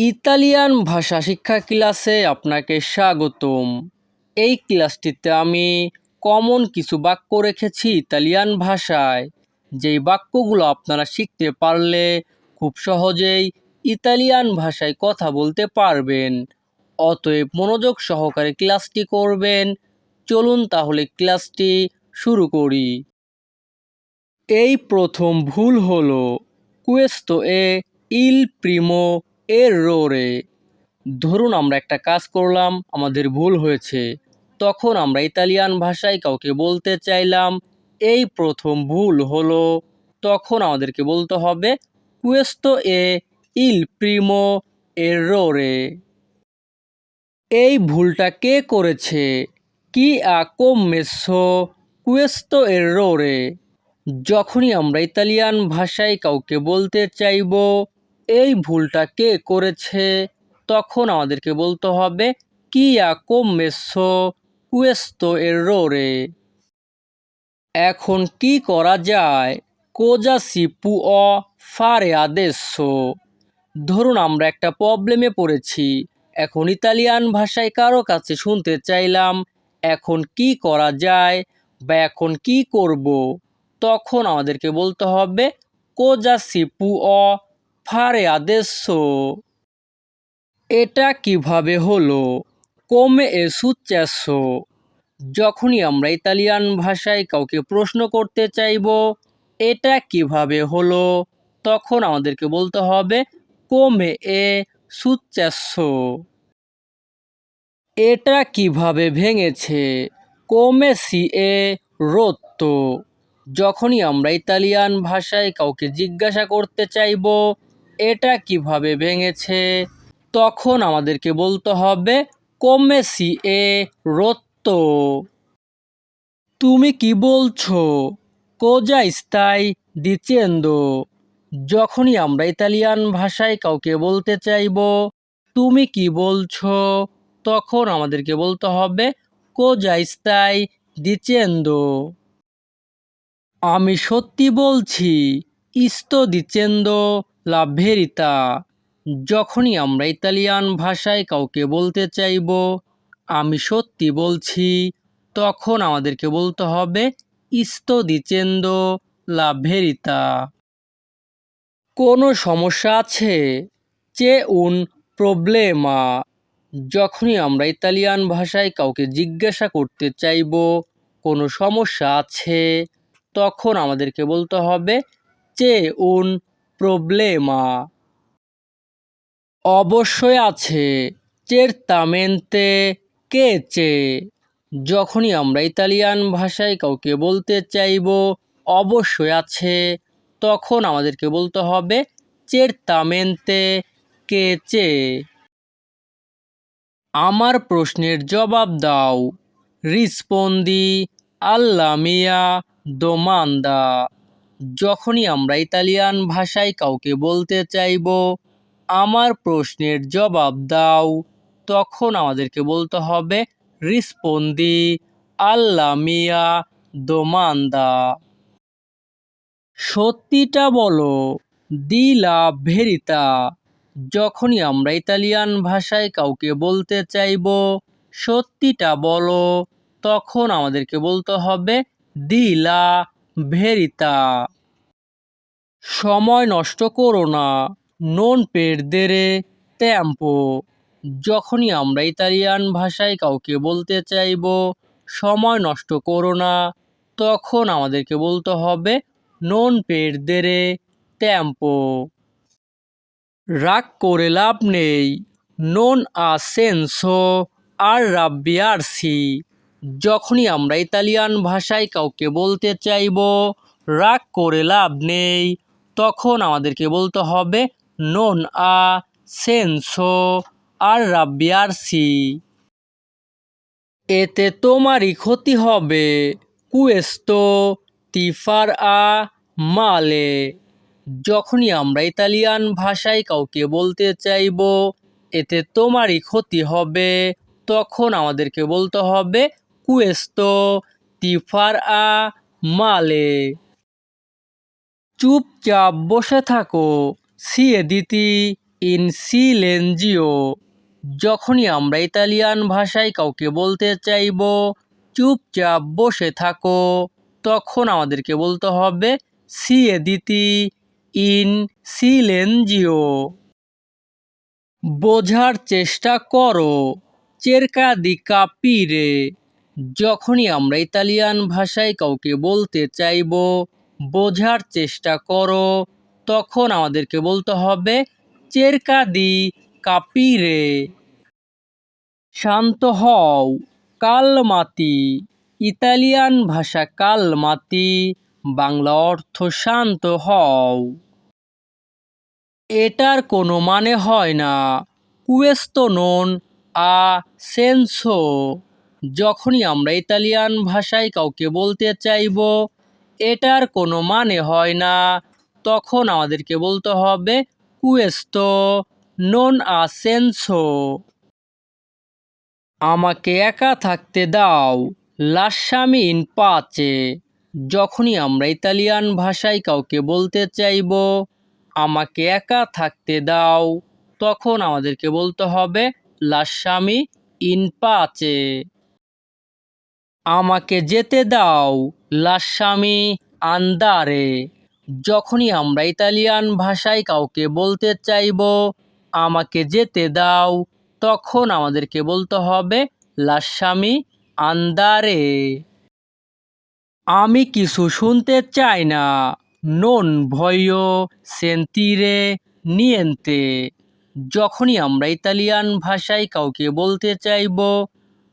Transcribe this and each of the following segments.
Italian ভাষা শিক্ষা ক্লাসে আপনাকে স্বাগতম। এই ক্লাসটিতে আমি কমন কিছু বাক্য রেখেছি ইতালিয়ান ভাষায়। যেই বাক্যগুলো আপনারা শিখতে পারলে খুব সহজেই ইতালিয়ান ভাষায় কথা বলতে পারবেন। অতএব মনোযোগ সহকারে ক্লাসটি করবেন। চলুন তাহলে ক্লাসটি শুরু করি। এই প্রথম ভুল হলো। কুয়েস্তো এ ইল প্রিমো এরোরে ধরুন আমরা একটা কাজ করলাম, আমাদের ভুল হয়েছে, তখন আমরা ইতালিয়ান ভাষায় কাউকে বলতে চাইলাম, এই প্রথম ভুল হলো, তখন আমাদেরকে বলতে হবে কুয়েস্তো এ ইল প্রিমো এরোরে এই ভুলটা কে করেছে? কি আ commesso questo errore. যখনই আমরা ইতালিয়ান ভাষায় কাউকে বলতে চাইব এই ভুলটা কে করেছে? তখন আমাদেরকে বলতে হবে কি আ commesso questo errore এখন কি করা যায়? cosa si può fare adesso ধরুন আমরা একটা প্রবলেমে পড়েছি। এখন ইতালিয়ান ভাষায় কারও কাছে শুনতে চাইলাম। এখন কি করা যায় বা এখন কি করব? তখন আমাদেরকে বলতে হবে cosa si può fare adesso এটা কীভাবে হলো? come এ successo যখনই আমরা ইতালিয়ান ভাষায় কাউকে প্রশ্ন করতে চাইব, এটা কীভাবে হলো? তখন আমাদেরকে বলতে হবে come এ successo এটা কীভাবে ভেঙেছে? come সি এ rotto যখনই আমরা ইতালিয়ান ভাষায় কাউকে জিজ্ঞাসা করতে চাইব এটা কীভাবে ভেঙেছে? তখন আমাদেরকে বলতে হবে si è rotto তুমি কি বলছো? cosa stai dicendo যখনই আমরা ইতালিয়ান ভাষায় কাউকে বলতে চাইব, তুমি কি বলছো? তখন আমাদেরকে বলতে হবে cosa stai dicendo আমি সত্যি বলছি sto dicendo verità যখনই আমরা ইতালিয়ান ভাষায় কাউকে বলতে চাইব, আমি সত্যি বলছি, তখন আমাদেরকে বলতে হবে dicendo la verità কোনো সমস্যা আছে? চে উন প্রবলেমা, যখনই আমরা ইতালিয়ান ভাষায় কাউকে জিজ্ঞাসা করতে চাইব, কোনো সমস্যা আছে? তখন আমাদেরকে বলতে হবে, চে উন প্রবলেমা অবশ্যই আছে। চেরতামেন্তে কেচে। যখনই আমরা ইতালিয়ান ভাষায় কাউকে বলতে চাইব, অবশ্যই আছে। তখন আমাদেরকে বলতে হবে চেরতামেন্তে কেচে। আমার প্রশ্নের জবাব দাও। রিসপন্দি আল্লা মিয়া দোমান্দা। যখনই আমরা ইতালিয়ান ভাষায় কাউকে বলতে চাইব, আমার প্রশ্নের জবাব দাও। তখন আমাদেরকে বলতে হবে, রিসপন্দি আল্লা মিয়া দোমান্দা। সত্যিটা বলো দিলা ভেরিতা। যখনই আমরা ইতালিয়ান ভাষায় কাউকে বলতে চাইব, সত্যিটা বলো, তখন আমাদেরকে বলতে হবে দিলা ভেরিতা। সময় নষ্ট করো না, নন পেরদেরে ট্যাম্পো যখনই আমরা ইতালিয়ান ভাষায় কাউকে বলতে চাইব, সময় নষ্ট করো না, তখন আমাদেরকে বলতে হবে নন পেরদেরে ট্যাম্পো রাগ করে লাভ নেই, নন আসেনসো আর রাব্বিয়ারসি যখনই আমরা ইতালিয়ান ভাষায় কাউকে বলতে চাইব, রাগ করে লাভ নেই। তখন আমাদেরকে বলতে হবে নন আ সেন্সো আর রাব্বিয়ারসি এতে তোমারই ক্ষতি হবে। কুয়েস্তো তিফার আ মালে যখনই আমরা ইতালিয়ান ভাষায় কাউকে বলতে চাইব, এতে তোমারই ক্ষতি হবে। তখন আমাদেরকে বলতে হবে কুয়েস্তো তিফার আ মালে। চুপচাপ বসে থাকো, সিয়ে দিতি ইন সিলেনজিও। যখনই আমরা ইতালিয়ান ভাষায় কাউকে বলতে চাইব, চুপচাপ বসে থাকো, তখন আমাদেরকে বলতে হবে সিয়ে দিতি ইন সিলেনজিও। বোঝার চেষ্টা করো, চেরকা দি কাপিরে যখনই আমরা ইতালিয়ান ভাষায় কাউকে বলতে চাইব, বোঝার চেষ্টা করো, তখন আমাদেরকে বলতে হবে, চেরকা দি কাপিরে। শান্ত হও কালমাতি ইতালিয়ান ভাষা কালমাতি বাংলা অর্থ শান্ত হও। এটার কোনো মানে হয় না। কুয়েস্ত নন আ সেন্সো। যখনই আমরা ইতালিয়ান ভাষায় কাউকে বলতে চাইব, এটার কোনো মানে হয় না। তখন আমাদেরকে বলতে হবে কুয়েস্তো নন আ সেন্সো আমাকে একা থাকতে দাও লাস্বামি ইন পাচে যখনই আমরা ইতালিয়ান ভাষায় কাউকে বলতে চাইব, আমাকে একা থাকতে দাও, তখন আমাদেরকে বলতে হবে লাস্বামি ইন পাচে আমাকে যেতে দাও, লাস্বামি আন্দারে। যখনই আমরা ইতালিয়ান ভাষায় কাউকে বলতে চাইব, আমাকে যেতে দাও, তখন আমাদেরকে বলতে হবে, লাস্বামি আন্দারে। আমি কিছু শুনতে চাই না। নন ভয় সেন্তিরে নিয়েন্তে। যখনই আমরা ইতালিয়ান ভাষায় কাউকে বলতে চাইব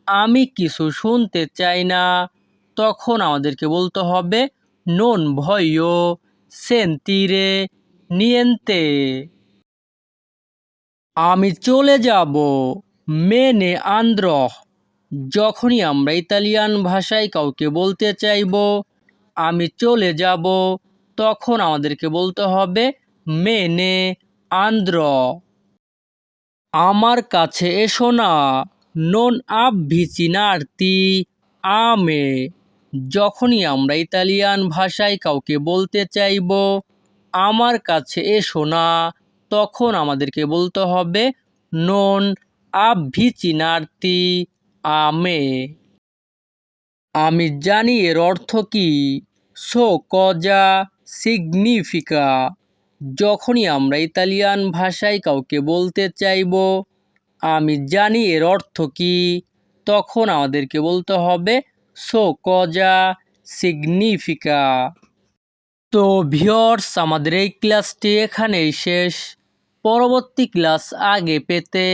আমি কিছু শুনতে চাই না। তখন আমাদেরকে বলতে হবে, নন ভয়, সেন্তিরে, নিয়েন্তে। আমি চলে যাব, মেনে আন্দ্র। যখনই আমরা ইতালিয়ান ভাষায় কাউকে বলতে চাইব, আমি চলে যাব। তখন আমাদেরকে বলতে হবে, মেনে আন্দ্র। আমার কাছে এসো না। নন আভ্বিচিনার্তি আমে। যখনই আমরা ইতালিয়ান ভাষায় কাউকে বলতে চাইব, আমার কাছে এসো না, তখন আমাদেরকে বলতে হবে নন আভ্বিচিনার্তি আমে। আমি জানি এর অর্থ কি? সো কজা সিগনিফিকা। যখনই আমরা ইতালিয়ান ভাষায় কাউকে বলতে চাইব আমি জানি এর অর্থ কি। তখন আমাদেরকে বলতে হবে, সো কজা সিগনিফিকা। তো ভিওর্স আমাদের এই ক্লাসটি এখানেই শেষ। পরবর্তী ক্লাস আগে পেতে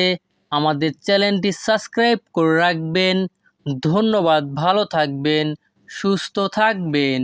আমাদের চ্যানেলটি সাবস্ক্রাইব করে রাখবেন। ধন্যবাদ, ভালো থাকবেন, সুস্থ থাকবেন।